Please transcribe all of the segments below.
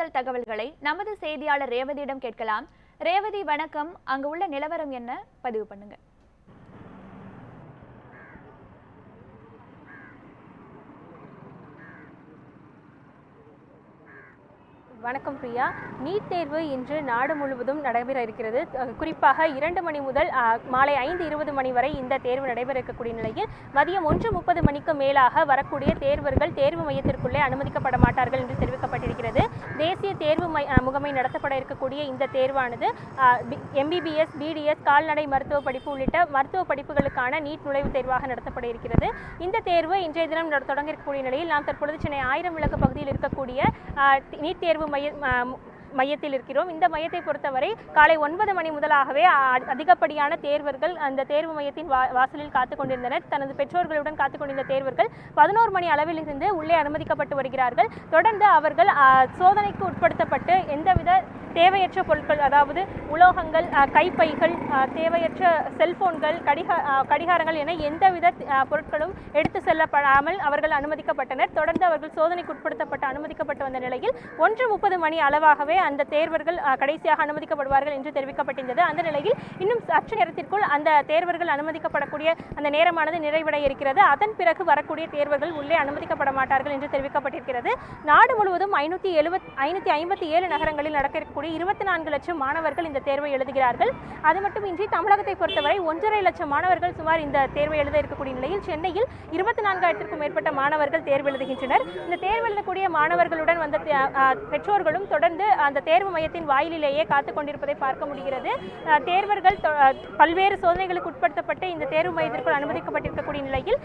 கூடுதல் தகவல்களை நமது செய்தியாளர் ரேவதியிடம் கேட்கலாம். ரேவதி வணக்கம். அங்கு உள்ள நிலவரம் என்ன? பதிவு பண்ணுங்க. வணக்கம் பிரியா. நீட் தேர்வு இன்று நாடு முழுவதும் நடைபெற இருக்கிறது. குறிப்பாக இரண்டு மணி முதல் மாலை ஐந்து இருபது மணி வரை இந்த தேர்வு நடைபெற இருக்கக்கூடிய நிலையில் மதியம் ஒன்று முப்பது மணிக்கு மேலாக வரக்கூடிய தேர்வர்கள் தேர்வு மையத்திற்குள்ளே அனுமதிக்கப்பட மாட்டார்கள் என்று தெரிவிக்கப்பட்டிருக்கிறது. தேசிய தேர்வு மை முகமை நடத்தப்பட இருக்கக்கூடிய இந்த தேர்வானது எம்பிபிஎஸ் பிடிஎஸ் கால்நடை மருத்துவ படிப்பு உள்ளிட்ட மருத்துவ படிப்புகளுக்கான நீட் நுழைவுத் தேர்வாக நடத்தப்பட இருக்கிறது. இந்த தேர்வு இன்றைய தினம் தொடங்க இருக்கக்கூடிய நிலையில் நாம் தற்பொழுது சென்னை ஆயிரம் விளக்கு பகுதியில் இருக்கக்கூடிய நீட் தேர்வு may, ma, மையத்தில் இருக்கிறோம். இந்த மையத்தை பொறுத்தவரை காலை ஒன்பது மணி முதலாகவே அதிகப்படியான தேர்வர்கள் அந்த தேர்வு மையத்தின் வா வாசலில் காத்து கொண்டிருந்தனர். தனது பெற்றோர்களுடன் காத்து கொண்டிருந்த தேர்வர்கள் பதினோரு மணி அளவில் இருந்து உள்ளே அனுமதிக்கப்பட்டு வருகிறார்கள். தொடர்ந்து அவர்கள் சோதனைக்கு உட்படுத்தப்பட்டு எந்தவித தேவையற்ற பொருட்கள் அதாவது உலோகங்கள் கைப்பைகள் தேவையற்ற செல்போன்கள் கடிகா கடிகாரங்கள் என எந்தவித பொருட்களும் எடுத்து செல்லப்படாமல் அவர்கள் அனுமதிக்கப்பட்டனர். தொடர்ந்து அவர்கள் சோதனைக்கு உட்படுத்தப்பட்டு அனுமதிக்கப்பட்டு வந்த நிலையில் ஒன்று முப்பது மணி அளவாகவே அந்த தேர்வர்கள் கடைசியாக அனுமதிக்கப்படுவார்கள் என்று தெரிவிக்கப்பட்டிருந்தது. அந்த நிலையில் இன்னும் சற்று நேரத்திற்குள் அந்த தேர்வர்கள் அனுமதிக்கப்படக்கூடிய அந்த நேரமானது நிறைவடைய இருக்கிறது. அதன் பிறகு வரக்கூடிய தேர்வர்கள் உள்ளே அனுமதிக்கப்பட மாட்டார்கள் என்று தெரிவிக்கப்பட்டிருக்கிறது. நாடு முழுவதும் ஐநூற்றி எழுபத் ஐநூற்றி ஐம்பத்தி ஏழு நகரங்களில் நடக்க இருக்கக்கூடிய இருபத்தி நான்கு லட்சம் மாணவர்கள் இந்த தேர்வை எழுதுகிறார்கள். அது மட்டுமின்றி தமிழகத்தை பொறுத்தவரை ஒன்றரை லட்சம் மாணவர்கள் சுமார் இந்த தேர்வை எழுத இருக்கக்கூடிய நிலையில் சென்னையில் இருபத்தி நான்காயிரத்திற்கும் மேற்பட்ட மாணவர்கள் தேர்வு எழுதுகின்றனர். இந்த தேர்வு எழுதக்கூடிய மாணவர்களுடன் வந்த பெற்றோர்களும் தொடர்ந்து அந்த தேர்வு மையத்தின் வாயிலிலேயே காத்து கொண்டிருப்பதை பார்க்க முடிகிறது. தேர்வர்கள் தொ- பல்வேறு சோதனைகளுக்கு உட்படுத்தப்பட்டு இந்த தேர்வு மையத்திற்குள் அனுமதிக்கப்பட்டிருக்கக்கூடிய நிலையில்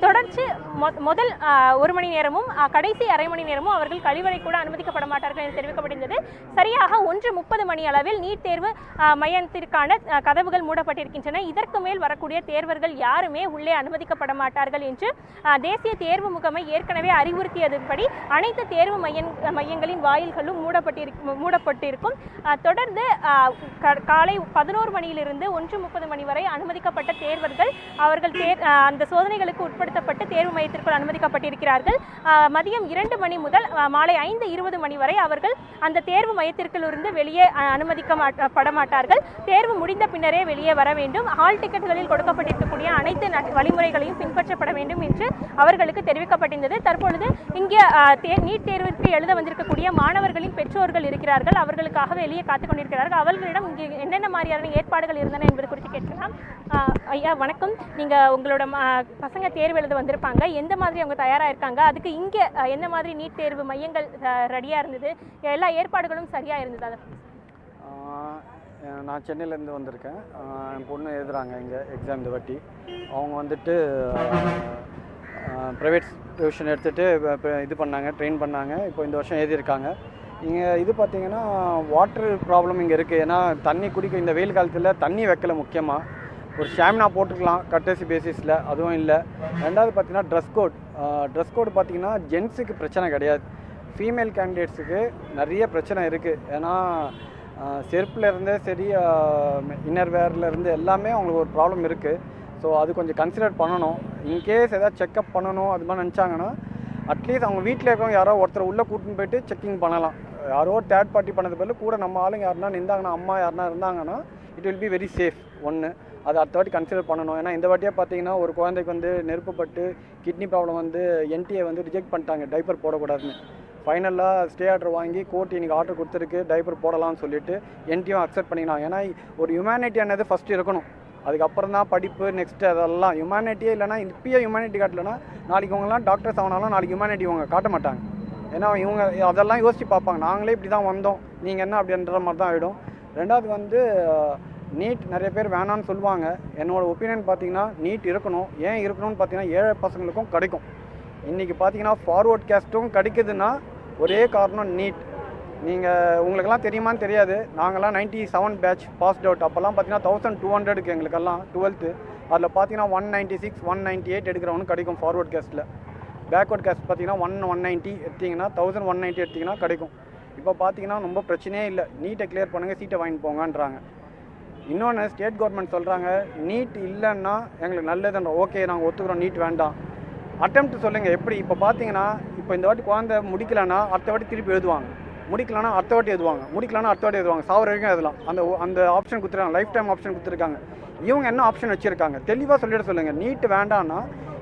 தொடர்ச்சி மொ- முதல் ஒரு மணி நேரமும் கடைசி அரை மணி நேரமும் அவர்கள் கழிவறை கூட அனுமதிக்கப்பட மாட்டார்கள் என்று தெரிவிக்கப்பட்டிருந்தது. சரியாக ஒன்று முப்பது மணி அளவில் நீட் தேர்வு மையத்திற்கான கதவுகள் மூடப்பட்டிருக்கின்றன. இதற்கு மேல் வரக்கூடிய தேர்வர்கள் யாருமே உள்ளே அனுமதிக்கப்பட மாட்டார்கள் என்று தேசிய தேர்வு முகமை ஏற்கனவே அறிவுறுத்தியதுபடி அனைத்து தேர்வு மையங்களின் வாயில்களும் மூடப்பட்டிருக்கும் மூடப்பட்டிருக்கும். தொடர்ந்து க- காலை பதினோரு மணியிலிருந்து ஒன்று முப்பது மணி வரை அனுமதிக்கப்பட்ட தேர்வர்கள் அவர்கள் தேர் அந்த சோதனைகளுக்கு உட்படுத்தப்பட்டு தேர்வு மையத்திற்குள் அனுமதிக்கப்பட்டிருக்கிறார்கள். மதியம் இரண்டு மணி முதல் மாலை ஐந்து இருபது மணி வரை அவர்கள் அந்த தேர்வு மையத்திற்குள்ளிருந்து வெளியே அனுமதிக்க மாட்ட- மாட்டார்கள் தேர்வு முடிந்த பின்னரே வெளியே வர வேண்டும். ஹால் டிக்கெட்டுகளில் கொடுக்கப்பட்டிருக்கக்கூடிய அனைத்து வழிமுறைகளையும் பின்பற்றப்பட வேண்டும் என்று அவர்களுக்கு தெரிவிக்கப்பட்டிருந்தது. தற்பொழுது இங்கே நீட் தேர்விற்கு எழுத வந்திருக்கக்கூடிய மாணவர்களின் பெற்றோர்கள் இருக்கிறார்கள் அவர்களுக்காக வெளியே காத்துக் கொண்டிருக்கிறார்கள். அவர்களிடம் இங்கே என்னென்ன மாதிரியான ஏற்பாடுகள் இருந்தன என்பது குறித்து கேட்கலாம். ஐயா வணக்கம். நீங்க உங்களோட ம- பசங்க தேர்வு எழுத வந்திருப்பாங்க. எந்த மாதிரி அவங்க தயாரா இருக்காங்க? அதுக்கு இங்க என்ன மாதிரி நீட் தேர்வு மையங்கள் ரெடியா இருந்தது? எல்லா ஏற்பாடுகளும் சரியா இருந்தது? அதை நான் சென்னையிலேருந்து வந்திருக்கேன். என் பொண்ணு எழுதுறாங்க இங்கே எக்ஸாம் இந்த வாட்டி. அவங்க வந்துட்டு ப்ரைவேட் டியூஷன் எடுத்துகிட்டு இது பண்ணாங்க ட்ரெயின் பண்ணாங்க. இப்போ இந்த வருஷம் எழுதியிருக்காங்க. இங்கே இது பார்த்தீங்கன்னா வாட்டர் ப்ராப்ளம் இங்கே இருக்குது ஏன்னா தண்ணி குடிக்க இந்த வெயில் காலத்தில் தண்ணி வைக்கல முக்கியமாக ஒரு ஷாமினா போட்டுக்கலாம் கட்டசி பேசிஸில் அதுவும் இல்லை. ரெண்டாவது பார்த்தீங்கன்னா ட்ரெஸ் கோட் ட்ரெஸ் கோட் பார்த்தீங்கன்னா ஜென்ஸுக்கு பிரச்சனை கிடையாது. ஃபீமேல் கேண்டிடேட்ஸுக்கு நிறைய பிரச்சனை இருக்குது ஏன்னா செருப்புலேருந்தே சரி இன்னர் வேர்லேருந்து எல்லாமே அவங்களுக்கு ஒரு ப்ராப்ளம் இருக்குது ஸோ அது கொஞ்சம் கன்சிடர் பண்ணணும். இன்கேஸ் ஏதாவது செக்அப் பண்ணணும் அது மாதிரி நினச்சாங்கன்னா அட்லீஸ்ட் அவங்க வீட்டில் இருக்கவங்க யாரோ ஒருத்தர் உள்ளே கூட்டின்னு போயிட்டு செக்கிங் பண்ணலாம். யாரோ தேர்ட் பார்ட்டி பண்ணது பதில் கூட நம்ம ஆளுங்க யாருன்னா நின்றாங்கன்னா அம்மா யாருனா இருந்தாங்கன்னா it will be very safe ஒன்று அது அடுத்த வாட்டி கன்சிடர் பண்ணணும். ஏன்னா இந்த வாட்டியே பார்த்தீங்கன்னா ஒரு குழந்தைக்கு வந்து நெருப்புப்பட்டு கிட்னி ப்ராப்ளம் வந்து என்டிஏ வந்து ரிஜெக்ட் பண்ணிட்டாங்க. டைப்பர் போடக்கூடாதுன்னு. ஃபைனலாக ஸ்டே ஆர்டர் வாங்கி கோர்ட் இன்றைக்கி ஆர்டர் கொடுத்துருக்கு டைப்பர் போடலாம்னு சொல்லிட்டு என்டியும் அக்செப்ட் பண்ணிக்கலாம். ஏன்னா ஒரு ஹியூமனிட்டியானது ஃபஸ்ட்டு இருக்கணும். அதுக்கப்புறம் தான் படிப்பு நெக்ஸ்ட் அதெல்லாம். ஹியூமனிட்டியே இல்லைனா இப்பயே ஹியூமனிட்டி காட்டலனா நாளைக்கு இவங்கலாம் டாக்டர்ஸ் ஆனாலும் நாளைக்கு ஹியூமனிட்டி இவங்க காட்ட மாட்டாங்க. ஏன்னா இவங்க அதெல்லாம் யோசிச்சு பார்ப்பாங்க. நாங்களே இப்படி தான் வந்தோம். நீங்கள் என்ன அப்படின்ற மாதிரி தான் ஆகிடும் ரெண்டாவது வந்து நீட் நிறைய பேர் வேணான்னு சொல்லுவாங்க. என்னோடய ஒப்பீனியன் பார்த்தீங்கன்னா நீட் இருக்கணும். ஏன் இருக்கணும்னு பார்த்தீங்கன்னா ஏழை பசங்களுக்கும் கிடைக்கும். இன்றைக்கி பார்த்தீங்கன்னா ஃபார்வர்ட் கேஸ்ட்டும் கிடைக்குதுன்னா ஒரே காரணம் நீட் நீங்கள் உங்களுக்கெல்லாம் தெரியுமான்னு தெரியாது. நாங்கள்லாம் ninety seven batch passed out அப்போல்லாம் பார்த்தீங்கன்னா தௌசண்ட் டூ ஹண்ட்ரடுக்கு எங்களுக்கெல்லாம் டுவெல்த்து அதில் பார்த்தீங்கன்னா one ninety six one ninety eight எடுக்கிறவனு கிடைக்கும் ஃபார்வர்ட் கேஸ்ட்டில் பேக்வர்ட் கேஸ்ட் பார்த்தீங்கன்னா ஒன் ஒன் நைன்ட்டி எடுத்திங்கன்னா தௌசண்ட் ஒன் நைன்ட்டி எடுத்திங்கன்னா கிடைக்கும். இப்போ பார்த்தீங்கன்னா ரொம்ப பிரச்சனையே இல்லை. நீட்டை கிளியர் பண்ணுங்கள் சீட்டை வாங்கிட்டு போங்கன்றாங்க. இன்னொன்று ஸ்டேட் கவர்மெண்ட் சொல்கிறாங்க நீட் இல்லைன்னா எங்களுக்கு நல்லதுன்ற ஓகே நாங்கள் ஒத்துக்கிறோம் நீட் வேண்டாம். அட்டெம்ப்ட் சொல்லுங்கள் எப்படி? இப்போ பார்த்தீங்கன்னா இப்போ இந்த வாட்டி குழந்தை முடிக்கலைன்னா அடுத்த வாட்டி திருப்பி எழுதுவாங்க. முடிக்கலன்னா அடுத்த வாட்டி எழுதுவாங்க முடிக்கலன்னா அடுத்த வாட்டி எழுதுவாங்க சாவர வரைக்கும் எழுதலாம் அந்த அந்த ஆப்ஷன் கொடுத்துருக்காங்க லைஃப் டைம் ஆப்ஷன் கொடுத்துருக்காங்க. இவங்க என்ன ஆப்ஷன் வச்சுருக்காங்க? தெளிவாக சொல்லிட சொல்லுங்கள் நீட்டு வேண்டாம்னா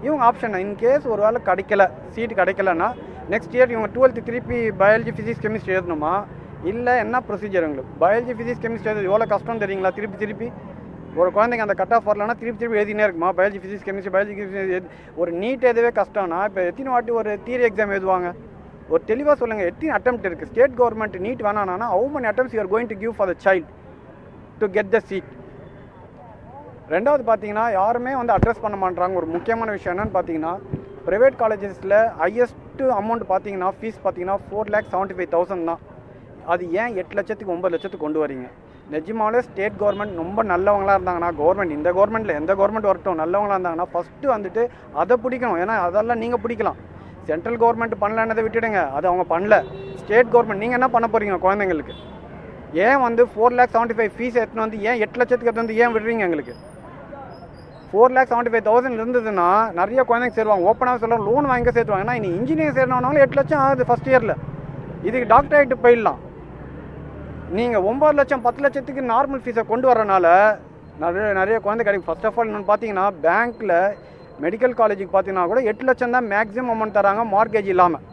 இவங்க ஆப்ஷன் இன்கேஸ் ஒரு வேளை கிடைக்கல சீட்டு கிடைக்கலன்னா நெக்ஸ்ட் இயர் இவங்க டுவெல்த்து திருப்பி பயாலஜி ஃபிசிக்ஸ் கெமிஸ்ட்ரி எழுதணுமா? இல்லை என்ன ப்ரொசீஜர் உங்களுக்கு? பயாலஜி ஃபிசிக்ஸ் கெமிஸ்ட்ரி எழுது எவ்வளோ கஷ்டம் தெரியுங்களா? திருப்பி திருப்பி. ஒரு குழந்தைங்க அந்த கட் ஆஃப் வரலன்னா திருப்பி திருப்பி எழுதினே இருக்குமா? பயாலஜி ஃபிசிக்ஸ் கெமிஸ்ட்ரி பயாலஜி ஒரு நீட் எதுவே கஷ்டம்னா இப்போ எத்தனை வாட்டி ஒரு தியரி எக்ஸாம் எழுதுவாங்க? ஒரு தெளிவாக சொல்லுங்கள் எத்தனை அட்டம்ப்ட் இருக்குது state government NEET வேணானா how many attempts you are going to give for the the to get the seat ரெண்டாவது பார்த்தீங்கன்னா யாருமே வந்து அட்ரஸ் பண்ண மாட்டாங்க ஒரு முக்கியமான விஷயம் என்னன்னு பார்த்தீங்கன்னா ப்ரைவேட் காலேஜஸில் ஹையஸ்ட்டு அமௌண்ட் பார்த்தீங்கன்னா ஃபீஸ் பார்த்தீங்கன்னா four lakh seventy five thousand தான். அது ஏன் எட்டு லட்சத்துக்கு ஒம்பது லட்சத்துக்கு கொண்டு வரீங்க? நிஜமாவே ஸ்டேட் கவர்மெண்ட் ரொம்ப நல்லவங்களாக இருந்தாங்கன்னா கவர்மெண்ட் இந்த கவர்மெண்ட்டில் எந்த கவர்மெண்ட் வரட்டும் நல்லவங்களாக இருந்தாங்கன்னா ஃபஸ்ட்டு வந்துட்டு அதை பிடிக்கணும். ஏன்னா அதெல்லாம் நீங்கள் பிடிக்கலாம். சென்ட்ரல் கவர்மெண்ட் பண்ணலன்னதை விட்டுடுங்க. அது அவங்க பண்ணல. ஸ்டேட் கவர்மெண்ட் நீங்கள் என்ன பண்ண போகிறீங்க குழந்தைங்களுக்கு? ஏன் வந்து four lakh seventy five fees எடுத்துன்னு வந்து ஏன் எட்டு லட்சத்துக்கு எடுத்து வந்து ஏன் விடுறீங்க எங்களுக்கு? Four lakh seventy five thousand இருந்ததுன்னா நிறைய குழந்தைங்க சேருவாங்க. ஓப்பனாக சொல்லுவாங்க லோன் வாங்கி சேர்த்துவாங்க ஏன்னா இனி இன்ஜினியர் சேரணும்னாலும் எட்டு லட்சம் ஆகுது ஃபஸ்ட் இயரில் இதுக்கு டாக்டர் ஆகிட்டு போயிடலாம். நீங்கள் ஒம்பது லட்சம் பத்து லட்சத்துக்கு நார்மல் ஃபீஸை கொண்டு வரனால நிறைய நிறைய குழந்தை கிடைக்கும். ஃபர்ஸ்ட் ஆஃப் ஆல் இன்னொன்று பார்த்தீங்கன்னா பேங்க்கில் மெடிக்கல் காலேஜுக்கு பார்த்தீங்கன்னா கூட எட்டு லட்சம் தான் மேக்ஸிமம் அமௌண்ட் தராங்க மார்கேஜ் இல்லாமல்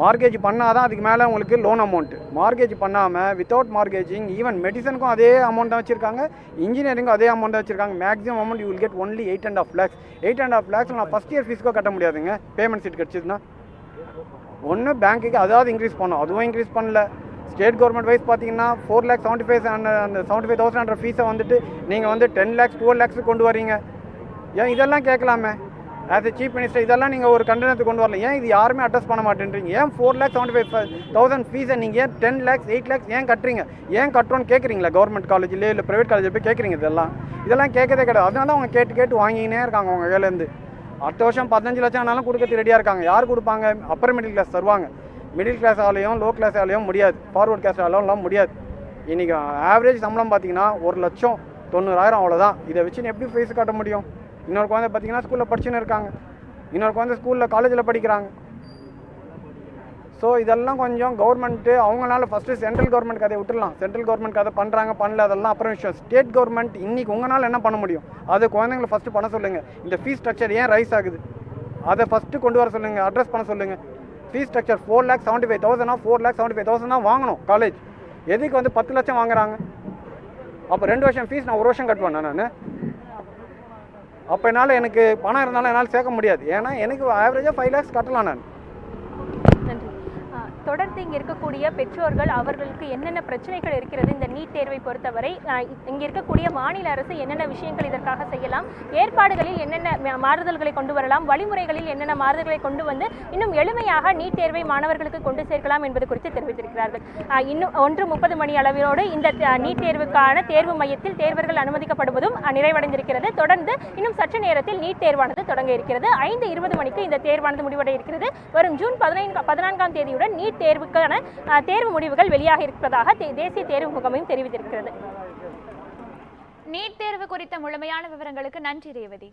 மார்கேஜ் பண்ணால் தான் அதுக்கு மேலே உங்களுக்கு லோன் அமௌண்ட்டு மார்கேஜ் பண்ணாமல் வித்தவுட் மார்கேஜிங் ஈவன் மெடிசனுக்கும் அதே அமௌண்ட் தான் வச்சுருக்காங்க இன்ஜினியரிங்கும் அதே அமௌண்ட் தான் வச்சிருக்காங்க. Maximum amount you will get only eight and half lakhs eight and half lakhs நான் ஃபஸ்ட் இயர் ஃபீஸ்க்கோ கட்ட முடியாதுங்க. பேமெண்ட் சீட் கிடச்சிதுன்னா. ஒன்று பேங்க்குக்கு அதாவது இன்க்ரீஸ் பண்ணும். அதுவும் இன்க்ரீஸ் பண்ணல. ஸ்டேட் கவர்மெண்ட் வைஸ் பார்த்தீங்கன்னா ஃபோர் லேக் செவன்ட்டி ஃபைவ் அந்த செவன்ட்டி ஃபைவ் தௌசண்ட் ஃபீஸை வந்துட்டு நீங்கள் வந்து டென் லேக்ஸ் டுவெல் லேக்ஸ் கொண்டு வரீங்க. ஏன் இதெல்லாம் கேட்கலாமே? ஆஸ் எ சீஃப் மினிஸ்டர் இதெல்லாம் நீங்கள் ஒரு கண்டனத்துக்கு கொண்டு வரல. ஏன் இது யாருமே அட்ரஸ் பண்ண மாட்டேன்றீங்க? ஏன் four lakhs seventy five thousand ஃபீஸை நீங்கள் ஏன் டென் லேக்ஸ் எயிட் லேக்ஸ் ஏன் கட்டுறீங்க? ஏன் கட்டுறோன்னு கேட்குறீங்களா? கவர்மெண்ட் காலேஜ்லேயே இல்லை ப்ரைவேட் காலேஜில் போய் கேட்குறீங்க இதெல்லாம்? இதெல்லாம் கேட்கதே கிடையாது. அதனால தான் அவங்க கேட்டு கேட்டு வாங்கினே இருக்காங்க அவங்க கையிலேருந்து. அடுத்த வருஷம் பதினஞ்சு லட்சம் ஆனாலும் கொடுக்கறது ரெடியாக இருக்காங்க. யார் கொடுப்பாங்க? அப்பர் மிடில் கிளாஸ் தருவாங்க. மிடில் கிளாஸ் ஆலையும் லோ கிளாஸ் ஆலையும் முடியாது. ஃபார்வர்ட் கிளாஸ் ஆலையும் முடியாது. இன்றைக்கி ஆவரேஜ் சம்பளம் பார்த்தீங்கன்னா ஒரு லட்சம் தொண்ணூறாயிரம் அவ்வளோதான் இதை வச்சு எப்படி ஃபீஸ் கட்ட முடியும்? இன்னொரு குழந்தை பார்த்தீங்கன்னா ஸ்கூலில் படிச்சுன்னு இருக்காங்க. இன்னொரு குழந்தை ஸ்கூலில் காலேஜில் படிக்கிறாங்க. ஸோ இதெல்லாம் கொஞ்சம் கவர்மெண்ட்டு அவங்களால ஃபஸ்ட்டு சென்ட்ரல் கவர்மெண்ட் கதையை விட்டுடலாம். சென்ட்ரல் கவர்மெண்ட் கதை பண்ணுறாங்க பண்ணல அதெல்லாம் அப்புறம் விஷயம். ஸ்டேட் கவர்மெண்ட் இன்றைக்கி உங்களால் என்ன பண்ண முடியும்? அது குழந்தைங்களை ஃபஸ்ட்டு பண்ண சொல்லுங்கள் இந்த ஃபீஸ் ஸ்ட்ரக்சர் ஏன் ரைஸ் ஆகுது? அதை ஃபஸ்ட்டு கொண்டு வர சொல்லுங்கள் அட்ரஸ் பண்ண சொல்லுங்கள் fee structure four lakh seventy five தௌசண்ட்னா four lakh seventy five thousand தான் வாங்கணும் காலேஜ் எதுக்கு வந்து பத்து லட்சம் வாங்குறாங்க? அப்போ ரெண்டு வருஷம் ஃபீஸ் நான் ஒரு வருஷம் கட்டுவேன் நான். அப்போ என்னால் எனக்கு பணம் இருந்தாலும் என்னால் சேர்க்க முடியாது. ஏன்னா எனக்கு ஆவரேஜாக ஃபைவ் லேக்ஸ் கட்டலாம் நான். தொடர்ந்து இங்கே இருக்கக்கூடிய பெற்றோர்கள் அவர்களுக்கு என்னென்ன பிரச்சனைகள் இருக்கிறது இந்த நீட் தேர்வை பொறுத்தவரை இங்கே இருக்கக்கூடிய மாநில அரசு என்னென்ன விஷயங்கள் இதற்காக செய்யலாம் ஏற்பாடுகளில் என்னென்ன மாறுதல்களை கொண்டு வரலாம் வழிமுறைகளில் என்னென்ன மாறுதல்களை கொண்டு வந்து இன்னும் எளிமையாக நீட் தேர்வை மாணவர்களுக்கு கொண்டு சேர்க்கலாம் என்பது குறித்து தெரிவித்திருக்கிறார்கள். இன்னும் ஒன்று முப்பது மணி அளவிலோடு இந்த நீட் தேர்வுக்கான தேர்வு மையத்தில் தேர்வர்கள் அனுமதிக்கப்படுவதும் நிறைவடைந்திருக்கிறது. தொடர்ந்து இன்னும் சற்று நேரத்தில் நீட் தேர்வானது தொடங்க இருக்கிறது. ஐந்து இருபது மணிக்கு இந்த தேர்வானது முடிவடைய இருக்கிறது வரும் ஜூன் பதினைந்து பதினான்காம் தேதியுடன் நீட் தேர்வுக்கான தேர்வு முடிவுகள் வெளியாக இருப்பதாக தேசிய தேர்வு முகமையும் தெரிவித்திருக்கிறது. நீட் தேர்வு குறித்த முழுமையான விவரங்களுக்கு நன்றி ரேவதி.